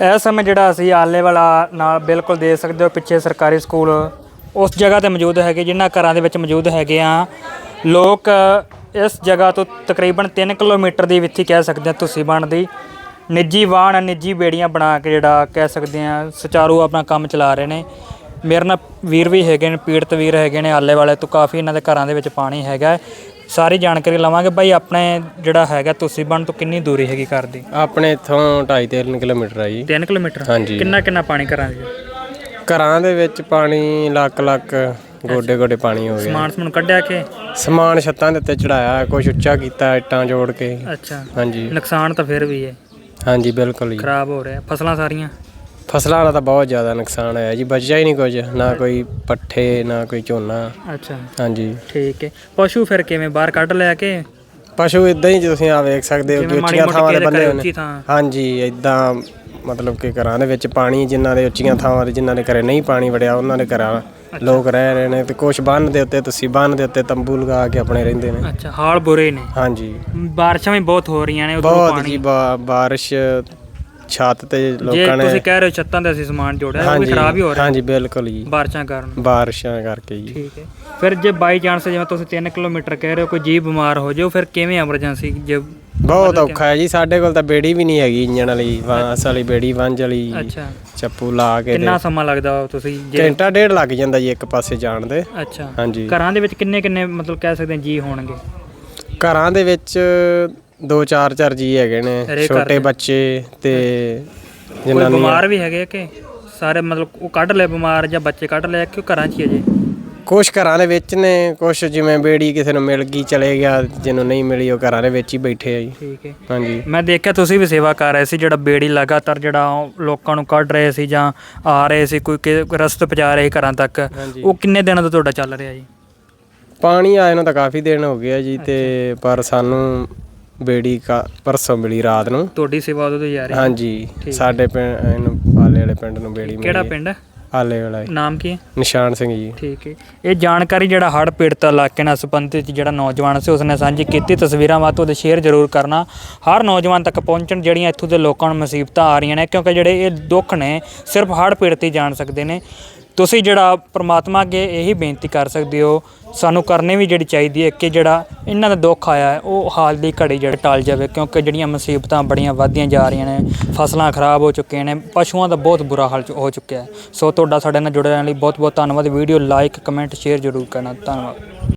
ਇਸ ਸਮੇਂ ਜਿਹੜਾ ਅਸੀਂ ਆਲੇ ਵਾਲਾ ਨਾਲ ਬਿਲਕੁਲ ਦੇਖ ਸਕਦੇ ਹੋ ਪਿੱਛੇ ਸਰਕਾਰੀ ਸਕੂਲ ਉਸ ਜਗ੍ਹਾ ਤੇ ਮੌਜੂਦ ਹੈਗੇ, ਜਿਨ੍ਹਾਂ ਘਰਾਂ ਦੇ ਵਿੱਚ ਮੌਜੂਦ ਹੈਗੇ ਆ। ਲੋਕ ਇਸ ਜਗ੍ਹਾ ਤੋਂ ਤਕਰੀਬਨ 3 ਕਿਲੋਮੀਟਰ ਦੀ ਵਿੱਥੀ ਕਹਿ ਸਕਦੇ ਆ ਤੁਸੀਂ ਬਣਦੀ। ਨਿੱਜੀ ਵਾਹਨ, ਨਿੱਜੀ ਬੇੜੀਆਂ ਬਣਾ ਕੇ ਜਿਹੜਾ ਕਹਿ ਸਕਦੇ ਆ, ਸੁਚਾਰੂ ਆਪਣਾ ਕੰਮ ਚਲਾ ਰਹੇ ਨੇ। ਮੇਰੇ ਨਾਲ ਵੀਰ ਵੀ ਹੈਗੇ ਨੇ, ਪੀੜਤ ਵੀਰ ਹੈਗੇ ਨੇ, ਆਲੇ ਵਾਲੇ ਤੋਂ ਕਾਫੀ ਇਹਨਾਂ ਦੇ ਘਰਾਂ ਦੇ ਵਿੱਚ ਪਾਣੀ ਹੈਗਾ। ਸਾਰੀ ਜਾਣਕਾਰੀ ਲਵਾਂਗੇ। ਬਾਈ ਆਪਣੇ ਜਿਹੜਾ ਹੈਗਾ ਤੁਸੀਂ ਬਣ ਤੋਂ ਕਿੰਨੀ ਦੂਰੀ ਹੈਗੀ ਘਰ ਦੀ? ਆਪਣੇ ਇਥੋਂ 2.5 ਕਿਲੋਮੀਟਰ ਆ ਜੀ। 3 ਕਿਲੋਮੀਟਰ? ਹਾਂਜੀ। ਕਿੰਨਾ ਕਿੰਨਾ ਪਾਣੀ ਘਰਾਂ ਦੇ? ਘਰਾਂ ਦੇ ਵਿੱਚ ਪਾਣੀ ਲੱਕ ਲੱਕ ਗੋਡੇ ਗੋਡੇ ਪਾਣੀ ਹੋ ਗਿਆ। ਸਮਾਨ ਸਮੂਨ ਕੱਢਿਆ ਕੇ? ਸਮਾਨ ਛੱਤਾਂ ਦੇ ਉੱਤੇ ਚੜਾਇਆ ਕੁਝ ਉੱਚਾ ਕੀਤਾ ਇੱਟਾਂ ਜੋੜ ਕੇ। ਅੱਛਾ। ਹਾਂਜੀ। ਨੁਕਸਾਨ ਤਾਂ ਫਿਰ ਵੀ ਹੈ। ਹਾਂਜੀ ਬਿਲਕੁਲ ਜੀ। ਖਰਾਬ ਹੋ ਰਿਹਾ। ਫਸਲਾਂ ਸਾਰੀਆਂ? ਫਸਲਾਂ ਦਾ ਤਾਂ ਬਹੁਤ ਜ਼ਿਆਦਾ ਨੁਕਸਾਨ ਹੋਇਆ ਜੀ ਬਚਿਆ ਹੀ ਨਹੀਂ ਕੁਝ ਨਾ ਕੋਈ ਪੱਠੇ ਨਾ ਕੋਈ ਝੋਨਾ। ਅੱਛਾ। ਹਾਂਜੀ। ਠੀਕ ਹੈ। ਪਸ਼ੂ ਫਿਰ ਕਿਵੇਂ ਬਾਹਰ ਕੱਢ ਲਿਆ ਕੇ? ਪਸ਼ੂ ਇਦਾਂ ਹੀ ਤੁਸੀਂ ਆ ਵੇਖ ਸਕਦੇ ਹੋ ਕਿ ਜਿਵੇਂ ਮਾੜੀ ਉੱਚੀਆਂ ਮੋਟੀ ਥਾਵਾਂ ਤੇ ਦੇ ਬੰਨੇ ਘਰੇ ਹੋਏ ਨੇ। ਉੱਚੀ ਥਾਂ। ਹਾਂਜੀ ਇਦਾਂ ਮਤਲਬ ਕਿ ਘਰਾਂ ਦੇ ਵਿੱਚ ਪਾਣੀ ਜਿਨ੍ਹਾਂ ਦੇ ਉੱਚੀਆਂ ਥਾਵਾਂ ਤੇ ਜਿਨ੍ਹਾਂ ਦੇ ਘਰੇ ਨਹੀਂ ਪਾਣੀ ਵੜਿਆ ਉਹਨਾਂ ਦੇ ਘਰਾਂ ਲੋਕ ਰਹਿ ਰਹੇ ਨੇ ਤੇ ਕੁਝ ਬੰਨ ਦੇ ਉੱਤੇ ਤੁਸੀਂ ਬੰਨ ਦੇ ਉੱਤੇ ਤੰਬੂ ਲਗਾ ਕੇ ਆਪਣੇ ਰਹਿੰਦੇ ਨੇ। ਅੱਛਾ ਹਾਲ ਬੁਰੇ ਨੇ। ਹਾਂਜੀ। ਬਾਰਿਸ਼ਾਂ ਵੀ ਬਹੁਤ ਹੋ ਰਹੀਆਂ ਨੇ ਉਦੋਂ ਬਹੁਤ ਪਾਣੀ। ਜੀ ਬਾ- ਬਾਰਿਸ਼ ਛੱਤ ਤੇ ਜੇ ਲੋਕਾਂ ਨੇ ਤੁਸੀਂ ਕਹਿ ਰਹੇ ਹੋ ਛੱਤਾਂ ਦੇ ਅਸੀਂ ਸਮਾਨ ਜੋੜਿਆ ਉਹ ਵੀ ਖਰਾਬ ਹੀ ਹੋ ਰਿਹਾ। ਹਾਂਜੀ ਬਿਲਕੁਲ ਜੀ। ਬਾਰਿਸ਼ਾਂ ਕਾਰਨ। ਬਾਰਿਸ਼ਾਂ ਕਰਕੇ ਜੀ। ਠੀਕ ਹੈ। ਫਿਰ ਜੇ ਬਾਈ ਚਾਂਸ ਜਿਵੇਂ ਤੁਸੀਂ 3 ਕਿਲੋਮੀਟਰ ਕਹਿ ਰਹੇ ਹੋ ਕੋਈ ਜੀਵ ਬਿਮਾਰ ਹੋ ਜਾਓ ਫਿਰ ਕਿਵੇਂ ਐਮਰਜੈਂਸੀ ਜੇ ਬਹੁਤ ਔਖਾ ਹੈ ਜੀ। ਸਾਡੇ ਕੋਲ ਤਾਂ ਬੇੜੀ ਵੀ ਨਹੀਂ ਹੈਗੀ ਇੰਜਣ ਵਾਲੀ ਵਾਂਸ ਵਾਲੀ ਬੇੜੀ ਵੰਜ ਵਾਲੀ ਅੱਛਾ। ਚੱਪੂ ਲਾ ਕੇ ਕਿੰਨਾ ਸਮਾਂ ਲੱਗਦਾ ਤੁਸੀਂ? ਜੇ ਘੰਟਾ ਡੇਢ ਲੱਗ ਜਾਂਦਾ ਜੀ ਇੱਕ ਪਾਸੇ ਜਾਣ ਦੇ। ਅੱਛਾ। ਹਾਂਜੀ। ਘਰਾਂ ਦੇ ਵਿੱਚ ਕਿੰਨੇ ਕਿੰਨੇ ਮਤਲਬ ਕਹਿ ਸਕਦੇ ਹਾਂ ਜੀ ਹੋਣਗੇ? ਘਰਾਂ ਦੇ ਵਿੱਚ ਦੋ ਚਾਰ ਚਾਰ ਜੀ ਹੈਗੇ ਨੇ ਹਰੇਕ ਘਰ ਛੋਟੇ ਦੇ? ਬੱਚੇ ਤੇ ਕੋਈ ਜਿਨ੍ਹਾਂ ਦੀਆਂ ਬਿਮਾਰ ਵੀ ਹੈਗੇ ਕਿ? ਸਾਰੇ ਮਤਲਬ ਉਹ ਕੱਢ ਲਏ ਬਿਮਾਰ ਜਾਂ ਬੱਚੇ ਕੱਢ ਲਏ ਕਿ ਘਰਾਂ 'ਚ ਹੀ ਅਜੇ ਕੁਝ ਘਰਾਂ ਦੇ ਵਿੱਚ ਨੇ ਕੁਝ ਜਿਵੇਂ ਬੇੜੀ ਕਿਸੇ ਨੂੰ ਮਿਲ ਗਈ ਚਲੇ ਗਿਆ ਜਿਹਨੂੰ ਨਹੀਂ ਮਿਲੀ ਉਹ ਘਰਾਂ ਦੇ ਵਿੱਚ ਹੀ ਬੈਠੇ ਆ ਜੀ। ਠੀਕ ਹੈ। ਹਾਂਜੀ। ਮੈਂ ਦੇਖਿਆ ਤੁਸੀਂ ਵੀ ਸੇਵਾ ਕਰ ਰਹੇ ਸੀ ਜਿਹੜਾ ਬੇੜੀ ਲਗਾਤਾਰ ਜਿਹੜਾ ਉਹ ਲੋਕਾਂ ਨੂੰ ਕੱਢ ਰਹੇ ਸੀ ਜਾਂ ਆ ਰਹੇ ਸੀ ਕੋਈ ਕਿ- ਰਸਤੇ ਪਹੁੰਚਾ ਰਹੇ ਘਰਾਂ ਤੱਕ ਹਾਂਜੀ। ਉਹ ਕਿੰਨੇ ਦਿਨਾਂ ਤੋਂ ਤੁਹਾਡਾ ਚੱਲ ਰਿਹਾ ਜੀ? ਪਾਣੀ ਆਏ ਨੂੰ ਤਾਂ ਕਾਫੀ ਦਿਨ ਹੋ ਗਿਆ ਜੀ ਤੇ ਪਰ ਸਾਨੂੰ ਬੇੜੀ ਕਾ ਪਰਸੋਂ ਮਿਲੀ ਰਾਤ ਨੂੰ। ਤੁਹਾਡੀ ਸੇਵਾ ਉਦੋਂ ਤੋਂ ਹੈ ਹਾਂਜੀ ਸਾਡੇ ਪਿੰਡ ਇਹਨੂੰ ਪਾਲੇ ਵਾਲੇ ਪਿੰਡ ਨੂੰ ਬੇੜੀ ਮਿਲੀ ਕਿਹੜਾ। ਪਿੰਡ ਹੈ? ਆਲੇ ਵਾਲਾ ਜੀ। ਨਾਮ ਕੀ ਹੈ? ਨਿਸ਼ਾਨ ਸਿੰਘ ਜੀ। ਠੀਕ ਹੈ। ਇਹ ਜਾਣਕਾਰੀ ਜਿਹੜਾ ਹੜ੍ਹ ਪੀੜਤ ਇਲਾਕੇ ਨਾਲ ਸੰਬੰਧਿਤ ਜਿਹੜਾ ਨੌਜਵਾਨ ਸੀ ਉਸਨੇ ਸਾਂਝੀ ਕੀਤੀ। ਤਸਵੀਰਾਂ ਵੱਧ ਤੋਂ ਵੱਧ ਸ਼ੇਅਰ ਜ਼ਰੂਰ ਕਰਨਾ। ਹਰ ਨੌਜਵਾਨ ਤੱਕ ਪਹੁੰਚਣ ਜਿਹੜੀਆਂ ਇੱਥੋਂ ਦੇ ਲੋਕਾਂ ਨੂੰ ਮੁਸੀਬਤਾਂ ਆ ਰਹੀਆਂ ਨੇ ਕਿਉਂਕਿ ਜਿਹੜੇ ਇਹ ਦੁੱਖ ਨੇ ਸਿਰਫ ਹੜ੍ਹ ਪੀੜਤ ਹੀ ਜਾਣ ਸਕਦੇ ਨੇ। ਤੁਸੀਂ ਜਿਹੜਾ ਪ੍ਰਮਾਤਮਾ ਅੱਗੇ ਇਹੀ ਬੇਨਤੀ ਕਰ ਸਕਦੇ ਹੋ, ਸਾਨੂੰ ਕਰਨੀ ਵੀ ਜਿਹੜੀ ਚਾਹੀਦੀ ਹੈ ਕਿ ਜਿਹੜਾ ਇਹਨਾਂ ਦਾ ਦੁੱਖ ਆਇਆ ਉਹ ਹਾਲ ਦੀ ਘੜੀ ਜਿਹੜਾ ਟਲ ਜਾਵੇ, ਕਿਉਂਕਿ ਜਿਹੜੀਆਂ ਮੁਸੀਬਤਾਂ ਬੜੀਆਂ ਵੱਧਦੀਆਂ ਜਾ ਰਹੀਆਂ ਨੇ, ਫਸਲਾਂ ਖਰਾਬ ਹੋ ਚੁੱਕੀਆਂ ਨੇ, ਪਸ਼ੂਆਂ ਦਾ ਬਹੁਤ ਬੁਰਾ ਹਾਲ ਚ- ਹੋ ਚੁੱਕਿਆ ਹੈ। ਸੋ ਤੁਹਾਡਾ ਸਾਡੇ ਨਾਲ ਜੁੜੇ ਰਹਿਣ ਲਈ ਬਹੁਤ ਬਹੁਤ ਧੰਨਵਾਦ। ਵੀਡੀਓ ਲਾਈਕ, ਕਮੈਂਟ, ਸ਼ੇਅਰ ਜ਼ਰੂਰ ਕਰਨਾ। ਧੰਨਵਾਦ।